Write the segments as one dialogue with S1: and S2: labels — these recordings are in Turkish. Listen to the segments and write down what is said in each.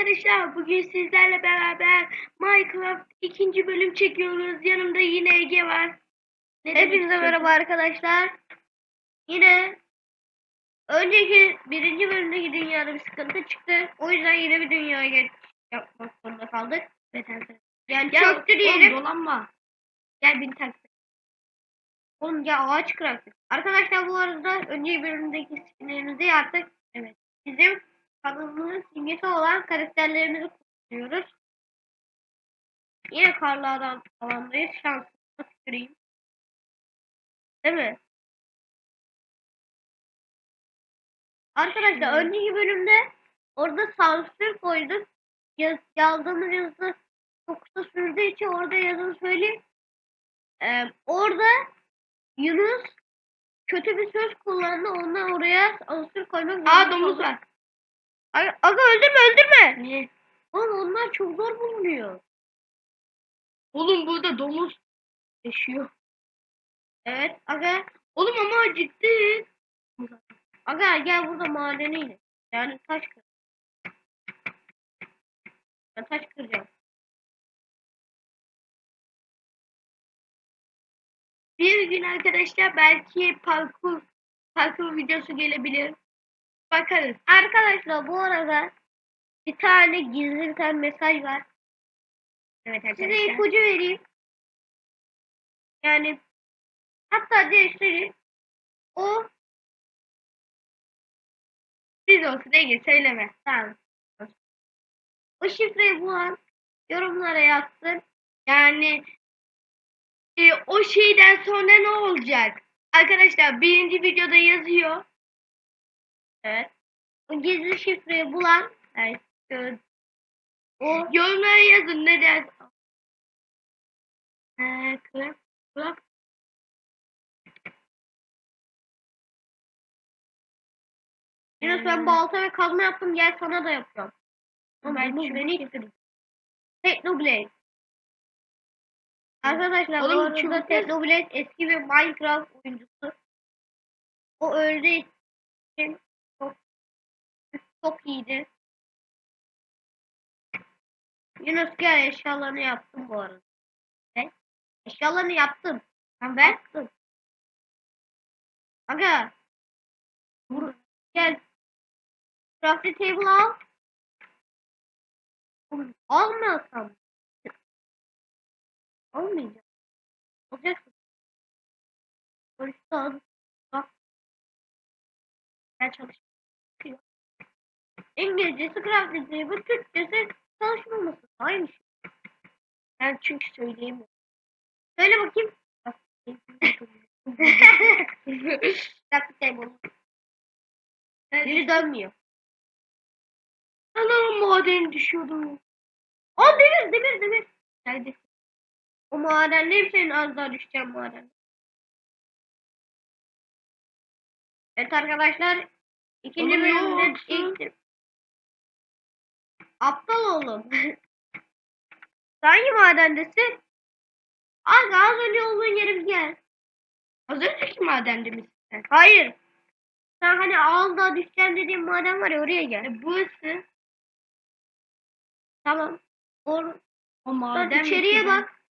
S1: arkadaşlar. Bugün sizlerle beraber Minecraft ikinci bölüm çekiyoruz. Yanımda yine Ege var. Ne
S2: Hepinize merhaba arkadaşlar. Yine önceki birinci bölümdeki dünyada bir sıkıntı çıktı. O yüzden yine bir dünyaya geç yapmak zorunda kaldık.
S1: Evet arkadaşlar.
S2: Yani
S1: Ya
S2: çöktü diyelim.
S1: oğlum dolanma. Gel takip et.
S2: Oğlum ya ağaç kıraktık. Arkadaşlar bu arada önceki bölümdeki skinlerimizi yaptık. Evet. Bizim kanalımızın simgesi olan karakterlerimizi kullanıyoruz. Yine karlı adam alandayız. Şansımıza tüküreyim. Değil mi? Arkadaşlar
S1: Evet.
S2: önceki bölümde orada sansür koyduk. Yaz, yazdığımız yazı çok kısa sürdüğü için orada yazını söyleyeyim. Ee, orada Yunus kötü bir söz kullandı. Ondan oraya sansür koymak
S1: Aa domuz var.
S2: Ay, aga öldürme öldürme.
S1: Niye?
S2: Oğlum onlar çok zor bulunuyor.
S1: Oğlum burada domuz yaşıyor.
S2: Evet aga.
S1: Oğlum ama acıktı.
S2: Aga gel burada madeniyle. Yani taş kır. Ben taş kıracağım.
S1: Bir gün arkadaşlar belki parkur parkur videosu gelebilir. Bakarız.
S2: Arkadaşlar bu arada bir tane gizli bir tane mesaj var.
S1: Evet
S2: Size
S1: arkadaşlar.
S2: ipucu vereyim. Yani hatta değiştireyim. O
S1: Siz olsun Ege söyleme.
S2: tamam. O şifreyi bulan yorumlara yazsın.
S1: Yani e, o şeyden sonra ne olacak? Arkadaşlar birinci videoda yazıyor.
S2: Evet. O gizli şifreyi bulan yani, e, o
S1: Yorumlara yazın ne dersin? Ee, kulak, kulak.
S2: Yunus ben balta ve kazma yaptım gel sana da yapıyorum. Ama
S1: Ben
S2: bu beni ittirdi. Technoblade. Arkadaşlar
S1: Oğlum
S2: bu arada Technoblade eski bir Minecraft oyuncusu. O öldüğü için çok, iyiydi. Yunus gel eşyalarını yaptım bu arada. Ne? Eşyalarını yaptım.
S1: Ben ver.
S2: Yaptım. Aga. Vur. Gel. Crafting table al. Almıyorsam. Almayacağım. Alacaksın. Polisi al. Bak.
S1: Ben çalışıyorum.
S2: İngilizcesi crafting table, Türkçesi çalışmaması. Aynı şey.
S1: Ben çünkü söyleyemiyorum.
S2: Söyle bakayım. crafting table. Biri dönmüyor.
S1: Anam maden düşüyordu.
S2: O demir demir demir.
S1: Nerede?
S2: O madenliyim senin az daha düşeceğim maden. Evet arkadaşlar. ikinci bölümde ilk... Aptal oğlum. Sen hangi madendesin? Abi az önce olduğun yere bir gel.
S1: Az önceki madende misin sen?
S2: Hayır. Sen hani daha düşeceğim dediğin maden var ya oraya gel.
S1: E, burası.
S2: Tamam. Or
S1: O
S2: Sen
S1: maden
S2: içeriye
S1: mi?
S2: bak.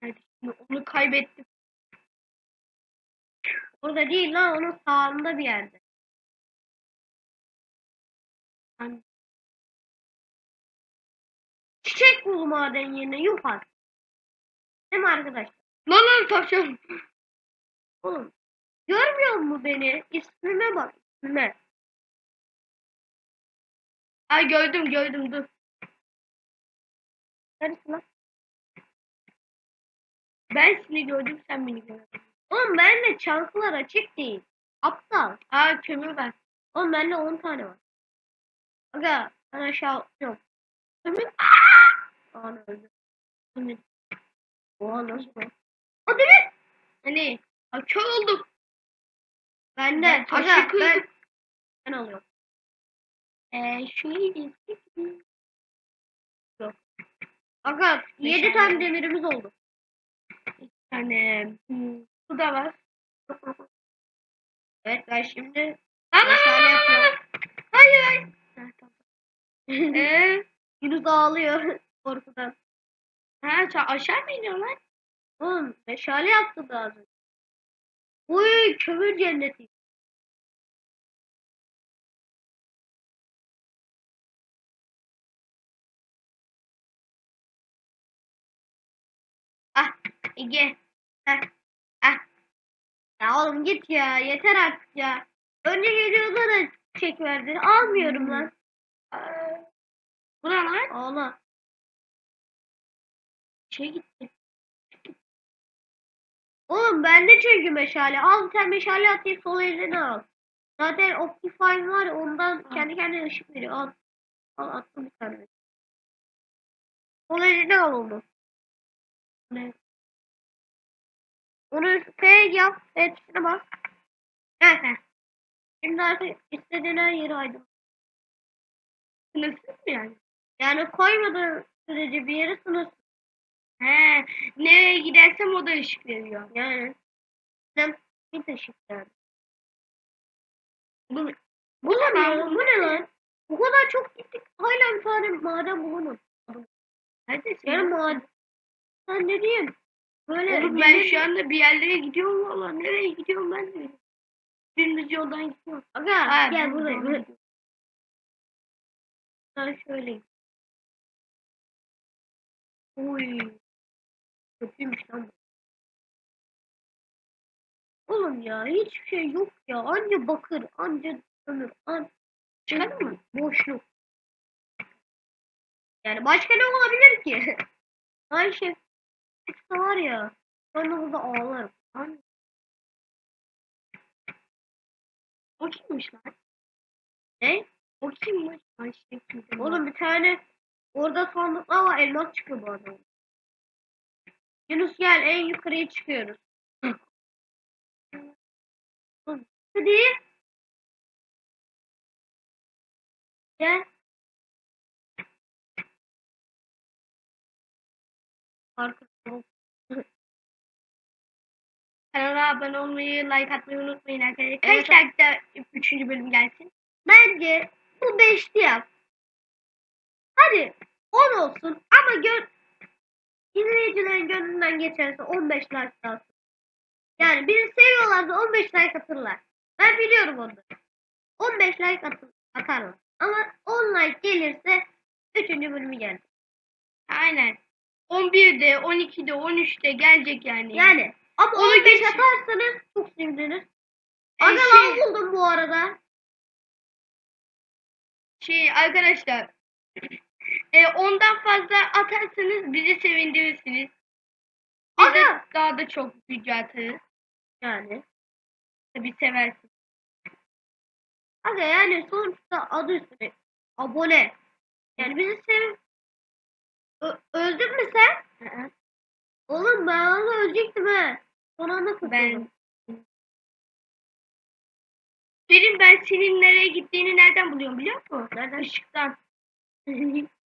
S1: Hadi, şimdi Onu kaybettim.
S2: Orada değil lan onun sağında bir yerde. Çiçek bul maden yerine yuh artık. Değil mi arkadaşlar?
S1: Lan lan tavşan.
S2: Oğlum görmüyor mu beni? İsmime bak ismime.
S1: Ay gördüm gördüm dur.
S2: Neredesin lan?
S1: Ben seni gördüm sen beni görmedin.
S2: Oğlum bende çankılar açık değil. Aptal.
S1: Aa kömür var.
S2: Oğlum bende 10 tane var. Aga ben aşağı atlıyorum.
S1: Kömür.
S2: Aa öldü.
S1: Kömür.
S2: Oha nasıl bu? O demir.
S1: Hani? Ay kör oldum. Ben taşı
S2: Aga ben, ben alıyorum.
S1: Eee şöyle
S2: Yok. Aga 7
S1: Beş
S2: tane demirimiz oldu.
S1: hmm, bu da var.
S2: Evet ben şimdi
S1: lan. Hayır hayır. Ee,
S2: Yunus ağlıyor korkudan.
S1: ha, sen aşağı mı iniyorsun lan?
S2: Oğlum meşale yaptı daha önce. Uy kömür cenneti.
S1: Ah Ege.
S2: Heh.
S1: Ah.
S2: Ya oğlum git ya yeter artık ya. Önce videoda da çek verdin. Almıyorum
S1: Hmm.
S2: lan.
S1: Aa, Bu ne lan?
S2: Ağla.
S1: Şey gitti.
S2: Oğlum bende çünkü meşale. Al tane meşale atayım sol eline al. Zaten Optifine var ondan kendi kendine ışık veriyor. Al. Al attım bir tane. Sol eline al onu.
S1: Ne?
S2: Onu F yap. Tuşuna bas. Heh. heh. Şimdi artık istediğin her yeri aydın.
S1: Sınırsız mı yani?
S2: Yani koymadığın sürece bir yere sınırsız.
S1: He, nereye gidersem o da ışık veriyor.
S2: Yani. Sen bir taşık yani.
S1: Bu,
S2: Bu ne
S1: lan?
S2: Bu ne lan? Bu kadar çok gittik. Hala bir tane maden bulamadım.
S1: neredesin?
S2: Yani maden. Sen ne diyeyim? Böyle
S1: Oğlum ben şu anda bir yerlere gidiyorum valla. Nereye gidiyorum ben de. Dümdüz yoldan gidiyorum.
S2: Aga
S1: Ha,
S2: gel buraya. Ben şöyle. Uy. Kötüymüş lan bu. Oğlum ya hiçbir şey yok ya. Anca bakır, anca kömür, anca
S1: Çıkalım mı?
S2: boşluk. Yani başka ne olabilir ki? Ay şey çıksa var ya. Ben de burada ağlarım.
S1: Lan. O kimmiş lan?
S2: Ne?
S1: O kimmiş? Ay şey kimdi?
S2: Oğlum bir tane orada sandıklar var elmas çıkıyor bu arada. Yunus gel en yukarıya çıkıyoruz. Hadi. Gel. Arkadaşlar.
S1: Kanala abone olmayı, like atmayı unutmayın arkadaşlar. Kaç
S2: Evet.
S1: like'da 3. bölüm gelsin?
S2: Bence bu beşli yap. Hadi 10 olsun ama gör izleyicilerin gönlünden geçerse 15 like kalsın. Yani bizi seviyorlarsa 15 like atırlar. Ben biliyorum onları. 15 like atır, atarlar. Ama 10 like gelirse 3. bölümü gelir.
S1: Aynen. 11'de, 12'de, 13'te gelecek yani.
S2: Yani ama
S1: Onu
S2: 15
S1: geç.
S2: atarsanız çok seviniriz.
S1: E,
S2: Aga
S1: şey-
S2: lan buldum bu arada.
S1: Şey arkadaşlar e, ondan fazla atarsanız bizi sevindirirsiniz. Biz de daha da çok video atarız.
S2: Yani.
S1: Tabii seversiniz.
S2: Aga yani sonuçta adı üstüne abone. Yani bizi sev... Ö- öldün mü sen?
S1: Hı hı.
S2: Oğlum ben onu ölecektim he. Son anda kurtuldum.
S1: Ben Senin ben senin nereye gittiğini nereden buluyorum biliyor musun?
S2: Nereden?
S1: Işıktan.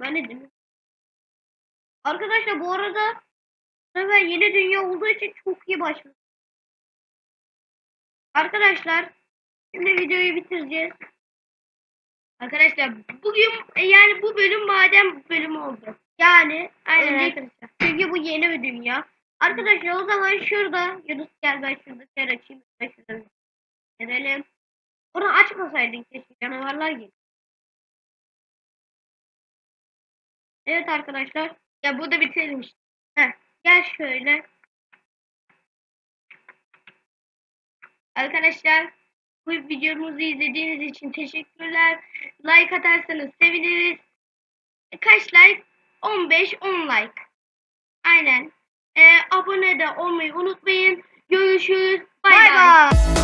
S2: Ben ne dedim? Arkadaşlar bu arada ben yeni dünya olduğu için çok iyi başladım. Arkadaşlar şimdi videoyu bitireceğiz.
S1: Arkadaşlar bugün e, yani bu bölüm maden bölümü oldu.
S2: Yani
S1: Aynen arkadaşlar.
S2: çünkü bu yeni bir dünya. Arkadaşlar o zaman şurada Yunus gel ben şurada yer açayım. Ben şurada verelim. Onu açmasaydın keşke canavarlar gelir. Evet arkadaşlar
S1: Ya burada bitirelim işte.
S2: Heh, gel şöyle.
S1: Arkadaşlar bu videomuzu izlediğiniz için teşekkürler. Like atarsanız seviniriz. Kaç like? 15 10 like. Aynen. Ee, abone de olmayı unutmayın. Görüşürüz. Bay.
S2: bay.